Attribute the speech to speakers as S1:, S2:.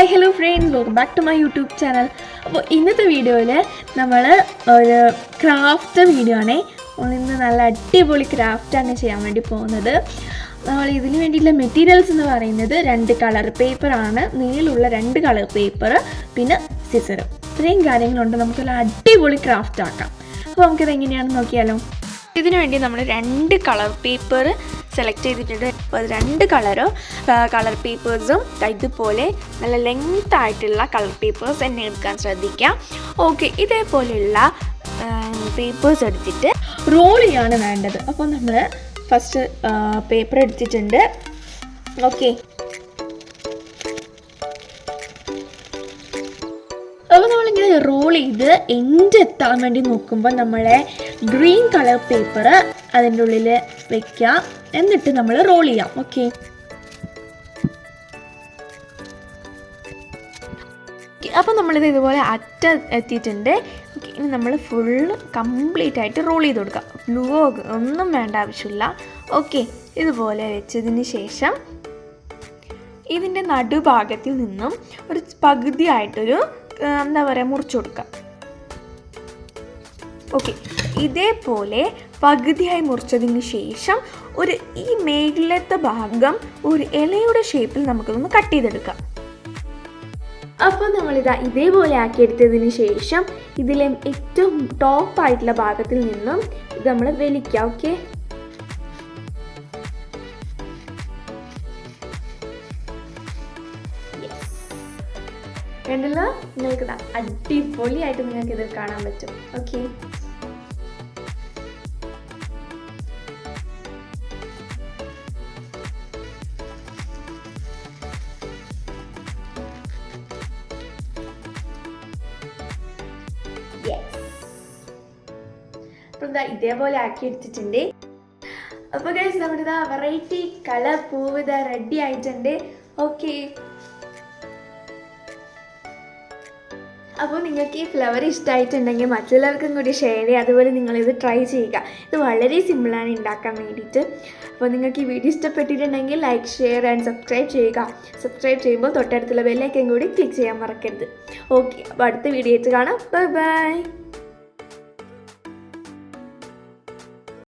S1: Hi hello friends welcome back to my YouTube channel അപ്പോൾ ഇന്നത്തെ വീഡിയോയിൽ നമ്മൾ ഒരു ക്രാഫ്റ്റ് വീഡിയോ ആണേ. ഇന്ന് നല്ല അടിപൊളി ക്രാഫ്റ്റാണ് ചെയ്യാൻ വേണ്ടി പോകുന്നത്. നമ്മൾ ഇതിന് വേണ്ടിയിട്ടുള്ള മെറ്റീരിയൽസ് എന്ന് പറയുന്നത് രണ്ട് കളർ പേപ്പറാണ് നീളുള്ള രണ്ട് കളർ പേപ്പർ പിന്നെ സിസറും ഇത്രയും കാര്യങ്ങളുണ്ട്. നമുക്കൊരു അടിപൊളി ക്രാഫ്റ്റ് ആക്കാം. അപ്പോൾ നമുക്കിത് എങ്ങനെയാണെന്ന് നോക്കിയാലോ? ഇതിനു വേണ്ടി നമ്മൾ രണ്ട് കളർ പേപ്പർ സെലക്ട് ചെയ്തിട്ടുണ്ട്. അപ്പോൾ രണ്ട് കളറ് കളർ പേപ്പേഴ്സും ഇതുപോലെ നല്ല ലെങ്ത് ആയിട്ടുള്ള കളർ പേപ്പേഴ്സ് തന്നെ എടുക്കാൻ ശ്രദ്ധിക്കാം. ഓക്കെ ഇതേപോലെയുള്ള പേപ്പേഴ്സ് എടുത്തിട്ട് റോൾ ചെയ്യാണ് വേണ്ടത്. അപ്പോൾ നമ്മൾ ഫസ്റ്റ് പേപ്പർ എടുത്തിട്ടുണ്ട്. ഓക്കെ ചെയ്ത് എൻഡ് എത്താൻ വേണ്ടി നോക്കുമ്പോൾ നമ്മളെ ഗ്രീൻ കളർ പേപ്പർ അതിന്റെ ഉള്ളിൽ വെക്കുക. എന്നിട്ട് നമ്മൾ റോൾ ചെയ്യാം. ഓക്കെ അപ്പം നമ്മളിത് ഇതുപോലെ അറ്റ എത്തിയിട്ടുണ്ട്. ഓക്കെ ഇനി നമ്മൾ ഫുള്ള് കംപ്ലീറ്റ് ആയിട്ട് റോൾ ചെയ്ത് കൊടുക്കാം. ഗ്ലൂവോ ഒന്നും വേണ്ട ആവശ്യമില്ല. ഓക്കെ ഇതുപോലെ വെച്ചതിന് ശേഷം ഇതിന്റെ നടുഭാഗത്തിൽ നിന്നും ഒരു പകുതിയായിട്ടൊരു എന്താ പറയുക മുറിച്ചു കൊടുക്കുക ഓക്കെ ഇതേപോലെ പകുതിയായി മുറിച്ചതിന് ശേഷം ഒരു ഈ മേളിലത്തെ ഭാഗം ഒരു ഇലയുടെ ഷേപ്പിൽ നമുക്കൊന്ന് കട്ട് ചെയ്തെടുക്കാം. അപ്പോൾ നമ്മളിതാ ഇതേപോലെ ആക്കിയെടുത്തതിന് ശേഷം ഇതിലെ ഏറ്റവും ടോപ്പ് ആയിട്ടുള്ള ഭാഗത്തിൽ നിന്നും ഇത് നമ്മൾ വലിക്കാം ഓക്കെ കണ്ടല്ലോ? നിങ്ങൾക്ക് അടിപൊളിയായിട്ട് നിങ്ങൾക്ക് ഇത് കാണാൻ പറ്റും. ഓക്കെ ഇതേപോലെ ആക്കി എടുത്തിട്ടുണ്ട്. അപ്പോൾ ഗൈസ് നമ്മുടെ വെറൈറ്റി കളർ പൂവ് ഇതാ റെഡി ആയിട്ടുണ്ട്. ഓക്കെ അപ്പോൾ നിങ്ങൾക്ക് ഈ ഫ്ലവർ ഇഷ്ടമായിട്ടുണ്ടെങ്കിൽ മറ്റുള്ളവർക്കും കൂടി ഷെയർ ചെയ്യുക. അതുപോലെ നിങ്ങളിത് ട്രൈ ചെയ്യുക. ഇത് വളരെ സിമ്പിളാണ് ഉണ്ടാക്കാൻ വേണ്ടിയിട്ട്. അപ്പോൾ നിങ്ങൾക്ക് ഈ വീഡിയോ ഇഷ്ടപ്പെട്ടിട്ടുണ്ടെങ്കിൽ ലൈക്ക് ഷെയർ ആൻഡ് സബ്സ്ക്രൈബ് ചെയ്യുക. സബ്സ്ക്രൈബ് ചെയ്യുമ്പോൾ തൊട്ടടുത്തുള്ള ബെല്ലൈക്കൻ കൂടി ക്ലിക്ക് ചെയ്യാൻ മറക്കരുത്. ഓക്കെ അപ്പോൾ അടുത്ത വീഡിയോ ആയിട്ട് കാണാം. Bye bye